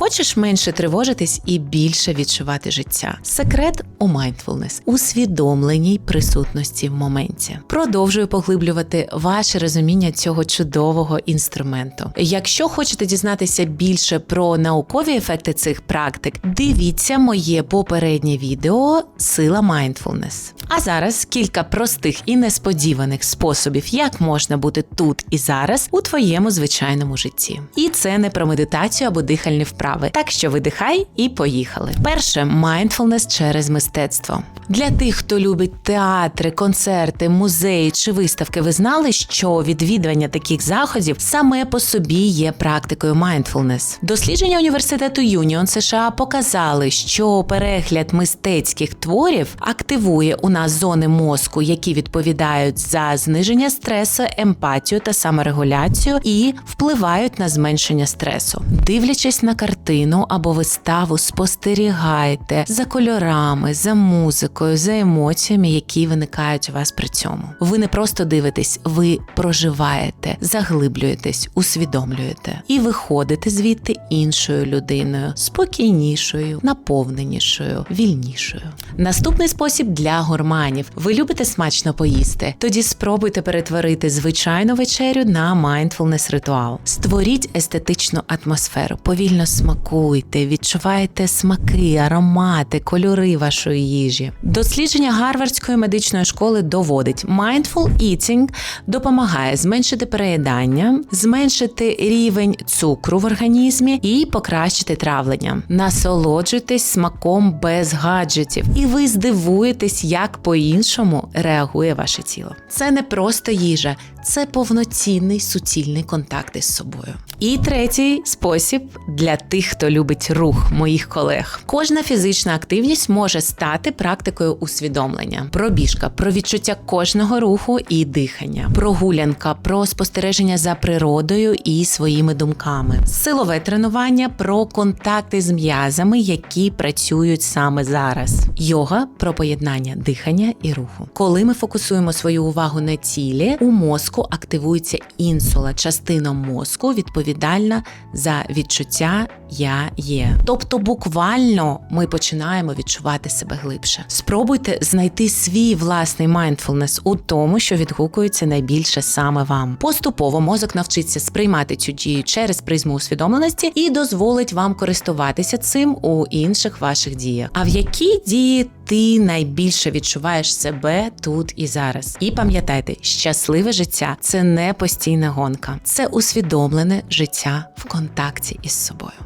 Хочеш менше тривожитись і більше відчувати життя? Секрет у mindfulness – усвідомленій присутності в моменті. Продовжую поглиблювати ваше розуміння цього чудового інструменту. Якщо хочете дізнатися більше про наукові ефекти цих практик, дивіться моє попереднє відео Сила mindfulness. А зараз кілька простих і несподіваних способів, як можна бути тут і зараз у твоєму звичайному житті. І це не про медитацію або дихальні вправи. Так що видихай і поїхали. Перше mindfulness через мистецтво. Для тих, хто любить театри, концерти, музеї чи виставки, ви знали, що відвідування таких заходів саме по собі є практикою mindfulness. Дослідження університету Юніон США показали, що перегляд мистецьких творів активує у нас зони мозку, які відповідають за зниження стресу, емпатію та саморегуляцію, і впливають на зменшення стресу. Дивлячись на картину або виставу, спостерігайте за кольорами, за музикою, за емоціями, які виникають у вас при цьому. Ви не просто дивитесь, ви проживаєте, заглиблюєтесь, усвідомлюєте і виходите звідти іншою людиною, спокійнішою, наповненішою, вільнішою. Наступний спосіб для гурманів. Ви любите смачно поїсти? Тоді спробуйте перетворити звичайну вечерю на mindfulness ритуал. Створіть естетичну атмосферу, повільно смакуйте, відчувайте смаки, аромати, кольори вашої їжі. Дослідження Гарвардської медичної школи доводить, mindful eating допомагає зменшити переїдання, зменшити рівень цукру в організмі і покращити травлення. Насолоджуйтесь смаком без гаджетів, і ви здивуєтесь, як по-іншому реагує ваше тіло. Це не просто їжа, це повноцінний суцільний контакт із собою. І третій спосіб для тих, хто любить рух моїх колег. Кожна фізична активність може стати практикою усвідомлення. Пробіжка про відчуття кожного руху і дихання, прогулянка про спостереження за природою і своїми думками, силове тренування про контакти з м'язами, які працюють саме зараз. Йога про поєднання дихання і руху. Коли ми фокусуємо свою увагу на тілі, у мозку активується інсула, частина мозку відповідальна за відчуття я є. Тобто, буквально ми починаємо відчувати себе глибше. Спробуйте знайти свій власний mindfulness у тому, що відгукується найбільше саме вам. Поступово мозок навчиться сприймати цю дію через призму усвідомленості і дозволить вам користуватися цим у інших ваших діях. А в якій дії ти найбільше відчуваєш себе тут і зараз? І пам'ятайте, щасливе життя це не постійна гонка, це усвідомлене життя в контакті із собою.